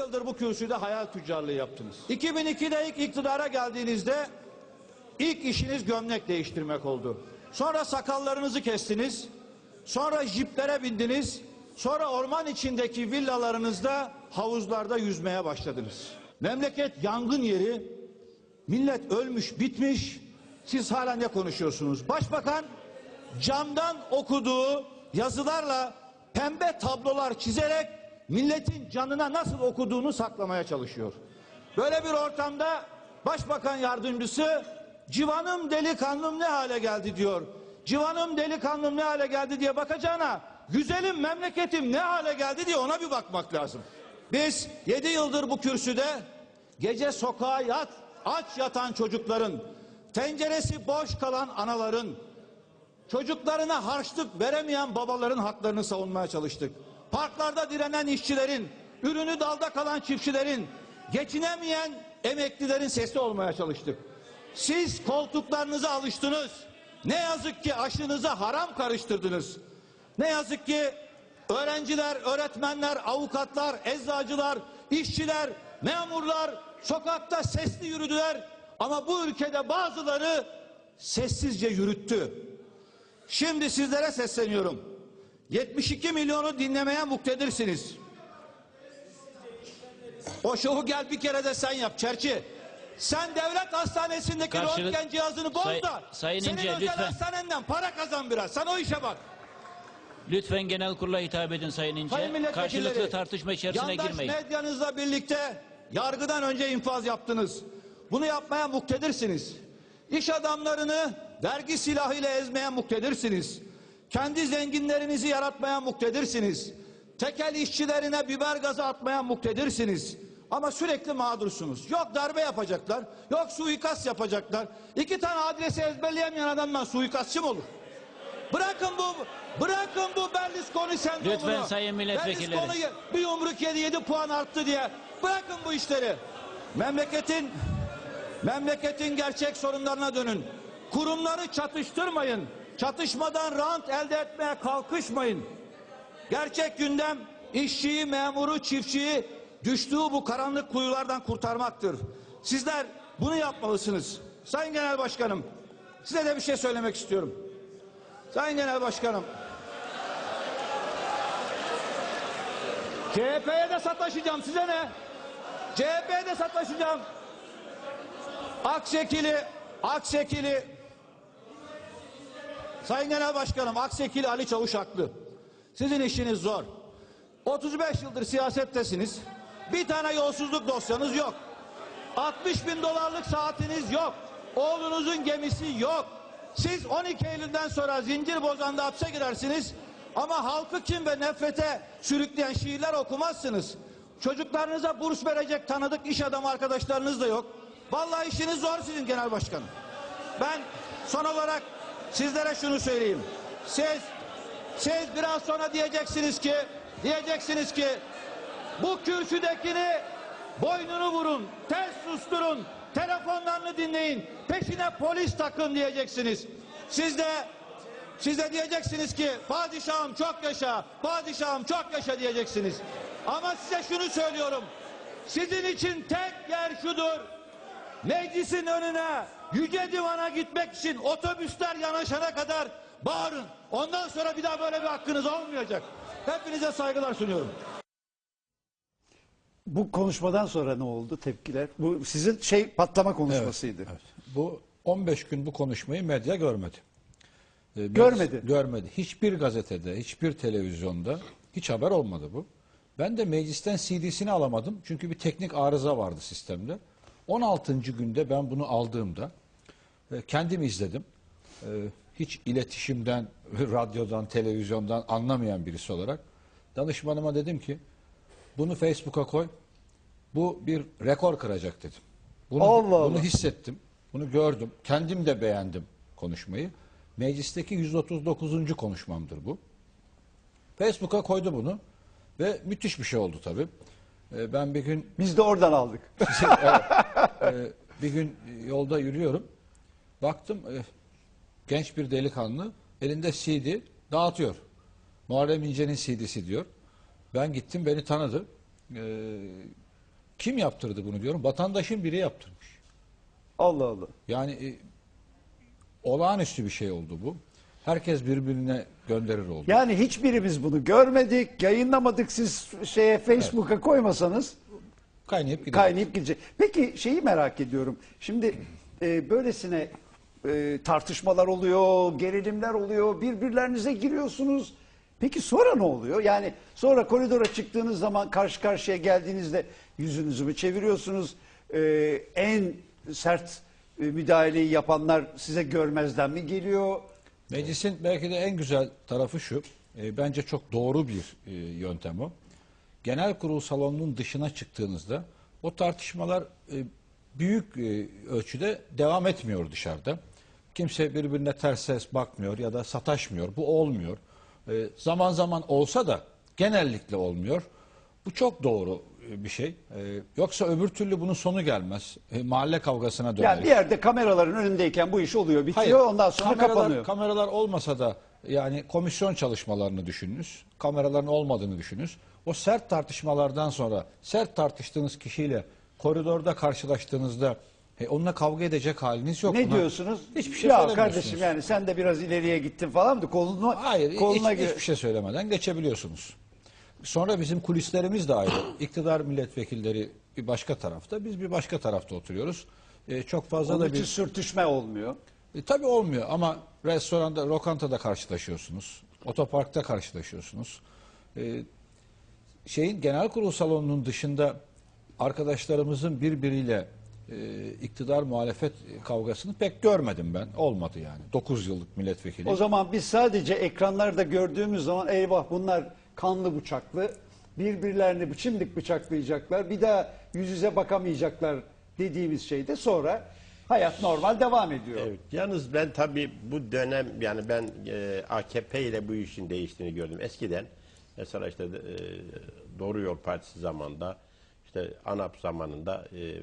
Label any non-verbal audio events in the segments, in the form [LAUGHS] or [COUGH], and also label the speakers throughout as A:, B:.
A: yıldır bu kürsüde hayal tüccarlığı yaptınız. 2002'de ilk iktidara geldiğinizde ilk işiniz gömlek değiştirmek oldu. Sonra sakallarınızı kestiniz. Sonra jiplere bindiniz. Sonra orman içindeki villalarınızda havuzlarda yüzmeye başladınız. Memleket yangın yeri. Millet ölmüş, bitmiş. Siz hala ne konuşuyorsunuz? Başbakan camdan okuduğu yazılarla pembe tablolar çizerek milletin canına nasıl okuduğunu saklamaya çalışıyor. Böyle bir ortamda başbakan yardımcısı civanım delikanlım ne hale geldi diyor. Civanım delikanlım ne hale geldi diye bakacağına güzelim memleketim ne hale geldi diye ona bir bakmak lazım. Biz 7 yıldır bu kürsüde gece sokağa yat, aç yatan çocukların, tenceresi boş kalan anaların, çocuklarına harçlık veremeyen babaların haklarını savunmaya çalıştık. Parklarda direnen işçilerin, ürünü dalda kalan çiftçilerin, geçinemeyen emeklilerin sesi olmaya çalıştık. Siz koltuklarınıza alıştınız. Ne yazık ki aşınıza haram karıştırdınız. Ne yazık ki öğrenciler, öğretmenler, avukatlar, eczacılar, işçiler, memurlar sokakta sesli yürüdüler. Ama bu ülkede bazıları sessizce yürüttü. Şimdi sizlere sesleniyorum. 72 milyonu dinlemeye muktedirsiniz. O şovu gel bir kere de sen yap Çerçi. Sen devlet hastanesindeki
B: Karşılık-
A: röntgen cihazını boz
B: Say-
A: da
B: Sayın
A: senin
B: İnce,
A: özel
B: lütfen.
A: hastanenden para kazan biraz. Sen o işe bak.
B: Lütfen genel kurula hitap edin Sayın İnce.
A: Sayın
B: Karşılıklı tartışma içerisine
A: yandaş
B: girmeyin.
A: medyanızla birlikte yargıdan önce infaz yaptınız. Bunu yapmaya muktedirsiniz. İş adamlarını vergi silahıyla ezmeye muktedirsiniz. Kendi zenginlerinizi yaratmaya muktedirsiniz. Tekel işçilerine biber gazı atmaya muktedirsiniz. Ama sürekli mağdursunuz. Yok darbe yapacaklar, yok suikast yapacaklar. İki tane adresi ezberleyemeyen adamdan suikastçı mı olur? Bırakın bu bırakın bu Berlusconi sendromunu.
B: Lütfen sayın milletvekilleri.
A: Berlusconi bir yumruk yedi 7 puan arttı diye. Bırakın bu işleri. Memleketin memleketin gerçek sorunlarına dönün. Kurumları çatıştırmayın. Çatışmadan rant elde etmeye kalkışmayın. Gerçek gündem işçiyi, memuru, çiftçiyi düştüğü bu karanlık kuyulardan kurtarmaktır. Sizler bunu yapmalısınız. Sayın Genel Başkanım, size de bir şey söylemek istiyorum. Sayın Genel Başkanım. CHP'ye de sataşacağım size ne? CHP'ye de sataşacağım. Akşekili, Akşekili. Sayın Genel Başkanım, Akşekili Ali Çavuş haklı. Sizin işiniz zor. 35 yıldır siyasettesiniz. Bir tane yolsuzluk dosyanız yok. 60 bin dolarlık saatiniz yok. Oğlunuzun gemisi yok. Siz 12 Eylül'den sonra zincir bozanda hapse girersiniz. Ama halkı kim ve nefrete sürükleyen şiirler okumazsınız. Çocuklarınıza burs verecek tanıdık iş adamı arkadaşlarınız da yok. Vallahi işiniz zor sizin genel başkanım. Ben son olarak sizlere şunu söyleyeyim. Siz siz biraz sonra diyeceksiniz ki diyeceksiniz ki bu kürsüdekini boynunu vurun, ters susturun, telefonlarını dinleyin, peşine polis takın diyeceksiniz. Siz de siz de diyeceksiniz ki padişahım çok yaşa, padişahım çok yaşa diyeceksiniz. Ama size şunu söylüyorum. Sizin için tek yer şudur. Meclisin önüne yüce divana gitmek için otobüsler yanaşana kadar bağırın. Ondan sonra bir daha böyle bir hakkınız olmayacak. Hepinize saygılar sunuyorum.
C: Bu konuşmadan sonra ne oldu tepkiler? Bu sizin şey patlama konuşmasıydı.
D: Evet. Bu 15 gün bu konuşmayı medya görmedi. Ee,
C: Görmedi.
D: Görmedi. Hiçbir gazetede, hiçbir televizyonda hiç haber olmadı bu. Ben de meclisten CD'sini alamadım. Çünkü bir teknik arıza vardı sistemde. 16. günde ben bunu aldığımda e, kendim izledim. E, Hiç iletişimden, [LAUGHS] radyodan, televizyondan anlamayan birisi olarak danışmanıma dedim ki bunu Facebook'a koy. Bu bir rekor kıracak dedim. Bunu,
C: Allah
D: bunu
C: Allah.
D: hissettim. Bunu gördüm. Kendim de beğendim konuşmayı. Meclisteki 139. konuşmamdır bu. Facebook'a koydu bunu ve müthiş bir şey oldu tabii. Ee, Ben bir gün
C: Biz de oradan aldık. [LAUGHS]
D: e, bir gün yolda yürüyorum. Baktım e, genç bir delikanlı elinde CD dağıtıyor. Muharrem İnce'nin CD'si diyor. Ben gittim beni tanıdı. E, Kim yaptırdı bunu diyorum. Vatandaşın biri yaptırmış.
C: Allah Allah.
D: Yani e, olağanüstü bir şey oldu bu. Herkes birbirine gönderir oldu.
C: Yani hiçbirimiz bunu görmedik, yayınlamadık. Siz şeye Facebook'a koymasanız
D: Kaynayıp gidiyor.
C: kaynayıp gidecek. Peki şeyi merak ediyorum. Şimdi e, böylesine e, tartışmalar oluyor, gerilimler oluyor, birbirlerinize giriyorsunuz. Peki sonra ne oluyor? Yani sonra koridora çıktığınız zaman karşı karşıya geldiğinizde yüzünüzü mü çeviriyorsunuz? E, en sert e, müdahaleyi yapanlar size görmezden mi geliyor?
D: Meclisin belki de en güzel tarafı şu. e, bence çok doğru bir e, yöntem o. Genel kurul salonunun dışına çıktığınızda o tartışmalar e, büyük e, ölçüde devam etmiyor dışarıda. Kimse birbirine ters ses bakmıyor ya da sataşmıyor. Bu olmuyor. E, zaman zaman olsa da genellikle olmuyor. Bu çok doğru bir şey. E, yoksa öbür türlü bunun sonu gelmez. E, mahalle kavgasına döner.
C: Yani bir yerde kameraların önündeyken bu iş oluyor, bitiyor.
D: Hayır,
C: ondan sonra
D: kameralar,
C: kapanıyor.
D: Kameralar olmasa da yani komisyon çalışmalarını düşününüz. Kameraların olmadığını düşününüz. O sert tartışmalardan sonra sert tartıştığınız kişiyle koridorda karşılaştığınızda e, onunla kavga edecek haliniz yok.
C: Ne
D: Buna
C: diyorsunuz?
D: Hiçbir şey
C: ya kardeşim yani sen de biraz ileriye gittin falan mı? Kolunu,
D: Hayır,
C: koluna
D: hiç, hiçbir şey söylemeden geçebiliyorsunuz. Sonra bizim kulislerimiz de ayrı. İktidar milletvekilleri bir başka tarafta, biz bir başka tarafta oturuyoruz. E, çok fazla
C: Onun
D: da
C: için
D: bir
C: sürtüşme olmuyor.
D: E, tabii olmuyor ama restoranda, lokantada karşılaşıyorsunuz. Otoparkta karşılaşıyorsunuz. E, şeyin genel kurul salonunun dışında arkadaşlarımızın birbiriyle e, iktidar muhalefet kavgasını pek görmedim ben. Olmadı yani. 9 yıllık milletvekili.
C: O zaman biz sadece ekranlarda gördüğümüz zaman eyvah bunlar kanlı bıçaklı. Birbirlerini şimdilik bıçaklayacaklar. Bir daha yüz yüze bakamayacaklar dediğimiz şeyde sonra hayat normal devam ediyor.
E: Evet. Yalnız ben tabii bu dönem yani ben e, AKP ile bu işin değiştiğini gördüm. Eskiden mesela işte e, Doğru Yol Partisi zamanında işte ANAP zamanında e,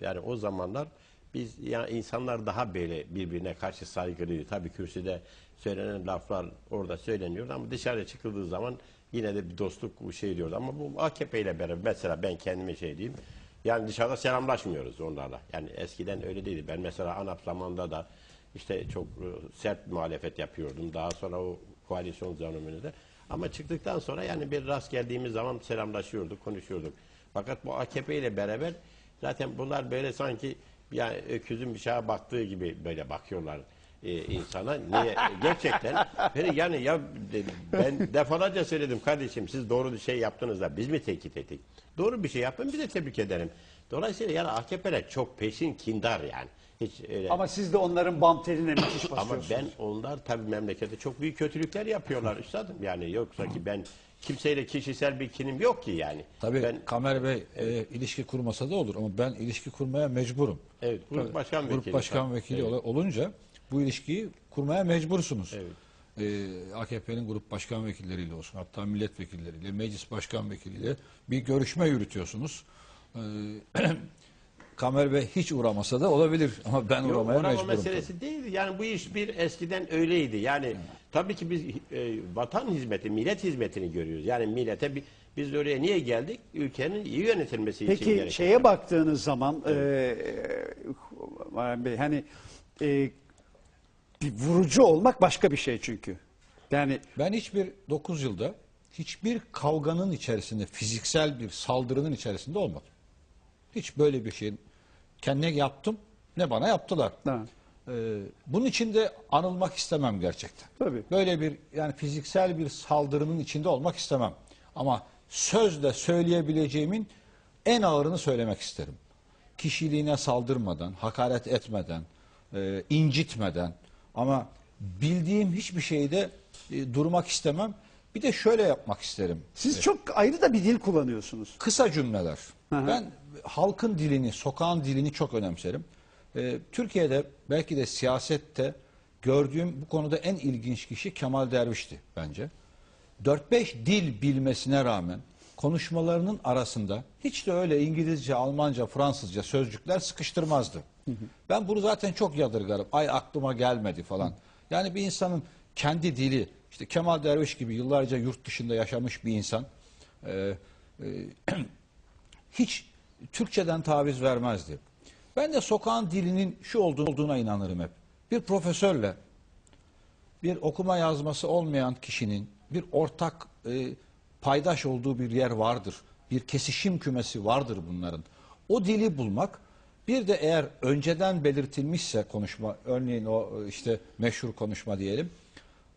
E: yani o zamanlar biz yani insanlar daha böyle birbirine karşı saygılıydı. Tabii kürsüde söylenen laflar orada söyleniyordu ama dışarıya çıkıldığı zaman yine de bir dostluk şey diyordu. Ama bu AKP ile beraber mesela ben kendime şey diyeyim. Yani dışarıda selamlaşmıyoruz onlarla. Yani eskiden öyle değildi. Ben mesela ANAP zamanında da işte çok e, sert muhalefet yapıyordum. Daha sonra o koalisyon döneminde. Ama çıktıktan sonra yani bir rast geldiğimiz zaman selamlaşıyorduk, konuşuyorduk. Fakat bu AKP ile beraber zaten bunlar böyle sanki yani öküzün şeye baktığı gibi böyle bakıyorlar e, insana. Niye? Gerçekten. Yani ya ben defalarca söyledim kardeşim siz doğru bir şey yaptınız da biz mi tenkit ettik? Doğru bir şey yapın bir de tebrik ederim. Dolayısıyla yani AKP'ler çok peşin kindar yani. Hiç öyle.
C: Ama siz de onların bam teline müthiş
E: Ama
C: basıyorsunuz.
E: ben onlar tabii memlekette çok büyük kötülükler yapıyorlar üstadım. Yani yoksa ki ben kimseyle kişisel bir kinim yok ki yani.
D: Tabii
E: Ben
D: Kamer Bey e, ilişki kurmasa da olur ama ben ilişki kurmaya mecburum.
E: Evet, grup başkan
D: Grup
E: vekili
D: başkan
E: tabii.
D: vekili
E: Evet.
D: ol- olunca bu ilişkiyi kurmaya mecbursunuz.
E: Evet.
D: Ee, AKP'nin grup başkan vekilleriyle olsun, hatta milletvekilleriyle, meclis başkan vekiliyle bir görüşme yürütüyorsunuz. Ee, [CLEARS THROAT] Kamer Bey hiç uğramasa da olabilir ama ben
E: Yok,
D: uğramaya
E: uğrama
D: mecburum.
E: meselesi değil. Yani bu iş bir eskiden öyleydi. Yani tabii ki biz e, vatan hizmeti, millet hizmetini görüyoruz. Yani millete bir, biz oraya niye geldik? Ülkenin iyi yönetilmesi için
C: Peki şeye baktığınız zaman e, Muharrem Bey hani e, bir vurucu olmak başka bir şey çünkü. Yani
D: Ben hiçbir 9 yılda hiçbir kavganın içerisinde, fiziksel bir saldırının içerisinde olmadım. Hiç böyle bir şeyin kendine yaptım ne bana yaptılar.
C: Ha.
D: Ee, bunun için de anılmak istemem gerçekten.
C: Tabii.
D: Böyle bir yani fiziksel bir saldırının içinde olmak istemem. Ama sözle söyleyebileceğimin en ağırını söylemek isterim. Kişiliğine saldırmadan, hakaret etmeden, e, incitmeden ama bildiğim hiçbir şeyde e, durmak istemem. Bir de şöyle yapmak isterim.
C: siz çok ayrı da bir dil kullanıyorsunuz.
D: Kısa cümleler.
C: hı.
D: Ben halkın dilini, sokağın dilini çok önemserim. Ee, Türkiye'de belki de siyasette gördüğüm bu konuda en ilginç kişi Kemal Derviş'ti bence. 4-5 dil bilmesine rağmen konuşmalarının arasında hiç de öyle İngilizce, Almanca, Fransızca sözcükler sıkıştırmazdı. Ben bunu zaten çok yadırgarım. Ay aklıma gelmedi falan. Yani bir insanın kendi dili, işte Kemal Derviş gibi yıllarca yurt dışında yaşamış bir insan, e, e, [CLEARS THROAT] hiç Türkçeden taviz vermezdi. Ben de sokağın dilinin şu olduğu- olduğuna inanırım hep. Bir profesörle bir okuma yazması olmayan kişinin bir ortak e, paydaş olduğu bir yer vardır. Bir kesişim kümesi vardır bunların. O dili bulmak bir de eğer önceden belirtilmişse konuşma örneğin o işte meşhur konuşma diyelim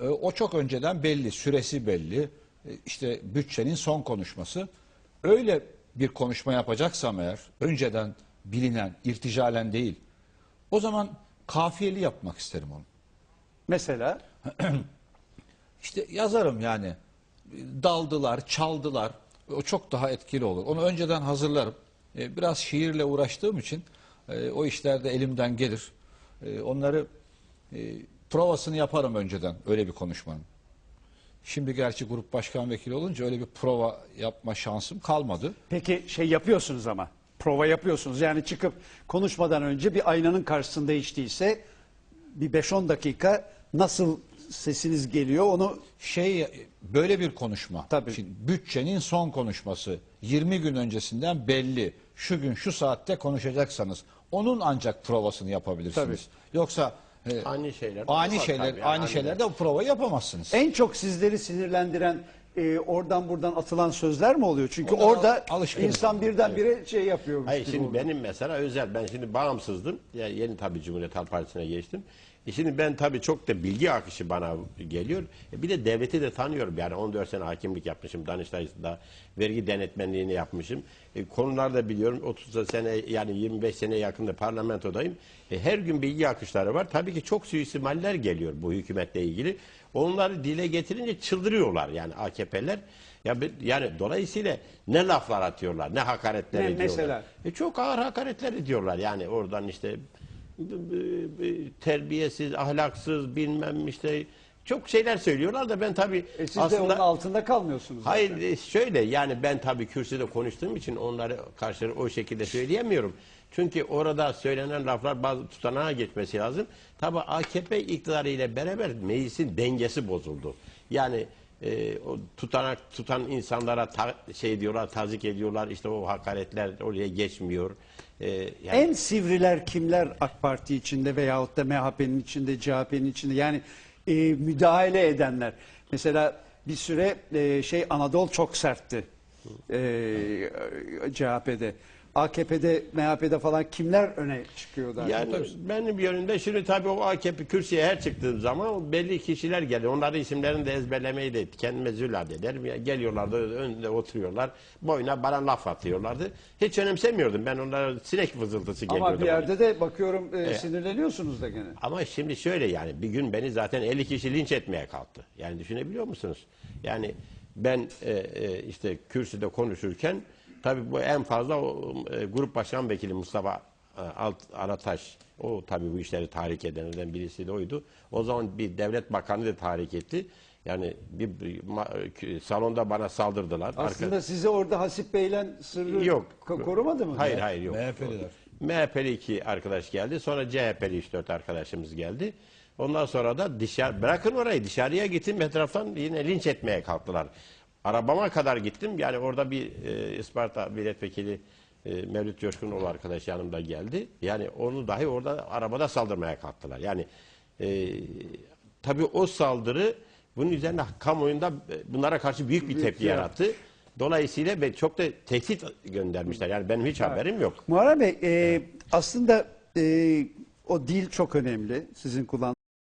D: e, o çok önceden belli süresi belli e, işte bütçenin son konuşması öyle bir konuşma yapacaksam eğer önceden bilinen irticalen değil o zaman kafiyeli yapmak isterim onu.
C: Mesela [CLEARS THROAT]
D: İşte yazarım yani. Daldılar, çaldılar. O çok daha etkili olur. Onu önceden hazırlarım. E, Biraz şiirle uğraştığım için e, o işlerde elimden gelir. E, Onları e, provasını yaparım önceden öyle bir konuşmanın. Şimdi gerçi grup başkan vekili olunca öyle bir prova yapma şansım kalmadı.
C: peki şey yapıyorsunuz ama prova yapıyorsunuz. Yani çıkıp konuşmadan önce bir aynanın karşısında hiç değilse bir 5-10 dakika nasıl sesiniz geliyor onu
D: Şey böyle bir konuşma.
C: Tabii.
D: Şimdi bütçenin son konuşması 20 gün öncesinden belli. Şu gün şu saatte konuşacaksanız onun ancak provasını yapabilirsiniz. Yoksa e,
E: Ani şeyler.
D: ani şeyler
E: tabii yani,
D: ani şeylerde bu provayı yapamazsınız.
C: en çok sizleri sinirlendiren e, oradan buradan atılan sözler mi oluyor? Çünkü
D: Onlara
C: orada insan birdenbire şey yapıyor.
E: Hayır şimdi benim mesela özel ben şimdi bağımsızdım. Ya yeni tabii Cumhuriyet Halk Partisi'ne geçtim. E şimdi ben tabii çok da bilgi akışı bana geliyor. E bir de devleti de tanıyorum. Yani 14 sene hakimlik yapmışım. Danıştay'da vergi denetmenliğini yapmışım. E konuları da biliyorum. 30 sene yani 25 sene yakında parlamentodayım. E her gün bilgi akışları var. Tabii ki çok suistimaller geliyor bu hükümetle ilgili. Onları dile getirince çıldırıyorlar yani AKP'ler. Ya bir- yani dolayısıyla ne laflar atıyorlar, ne hakaretler
C: Ne
E: ediyorlar.
C: mesela?
E: E çok ağır hakaretler ediyorlar yani oradan işte terbiyesiz, ahlaksız bilmem işte çok şeyler söylüyorlar da ben tabii
C: E siz de
E: aslında
C: onun altında kalmıyorsunuz.
E: hayır
C: zaten.
E: e, şöyle yani ben tabii kürsüde konuştuğum için onları karşı o şekilde söyleyemiyorum. Çünkü orada söylenen laflar bazı tutanağa geçmesi lazım. Tabii AKP iktidarı ile beraber meclisin dengesi bozuldu. Yani e, o tutanak tutan insanlara ta- şey diyorlar, tazik ediyorlar. İşte o hakaretler oraya geçmiyor. E, yani
C: En sivriler kimler AK Parti içinde veyahut da MHP'nin içinde, CHP'nin içinde yani e, müdahale edenler. Mesela bir süre e, şey Anadolu çok sertti e, CHP'de. AKP'de, MHP'de falan kimler öne çıkıyor daha?
E: Yani benim yönümde şimdi tabii o AKP kürsüye her çıktığım zaman belli kişiler geliyor. Onların isimlerini de ezberlemeyi de kendime zülat ederim. Ya Geliyorlardı önünde oturuyorlar. Boyuna bana laf atıyorlardı. Hiç önemsemiyordum. Ben onlara sinek vızıltısı geliyordu.
C: Ama bir
E: bana.
C: yerde de bakıyorum e, sinirleniyorsunuz da gene.
E: Ama şimdi şöyle yani bir gün beni zaten 50 kişi linç etmeye kalktı. Yani düşünebiliyor musunuz? Yani ben e, e, işte kürsüde konuşurken tabii bu en fazla o, e, grup başkan vekili Mustafa e, Alt Arataş o tabii bu işleri tahrik edenlerden birisi de oydu. O zaman bir devlet bakanı da tahrik etti. Yani bir, bir ma- salonda bana saldırdılar.
C: Aslında
E: Arka-
C: size orada Hasip Bey'le sırrı
E: Yok.
C: ko- korumadı mı?
E: Hayır hayır yok.
D: MHP'liler.
E: MHP'li iki arkadaş geldi. Sonra CHP'li 3-4 arkadaşımız geldi. Ondan sonra da dışarı bırakın orayı dışarıya gittim etraftan yine linç etmeye kalktılar. Arabama kadar gittim. Yani orada bir e, Isparta milletvekili e, Mevlüt Coşkunoğlu arkadaş yanımda geldi. Yani onu dahi orada arabada saldırmaya kalktılar. Yani e, tabii o saldırı bunun üzerine kamuoyunda e, bunlara karşı büyük bir tepki
C: yarattı.
E: yarattı. Dolayısıyla ve çok da tehdit göndermişler. Yani benim hiç haberim yok.
C: Muharrem Bey e, aslında e, o dil çok önemli sizin kullandığınız.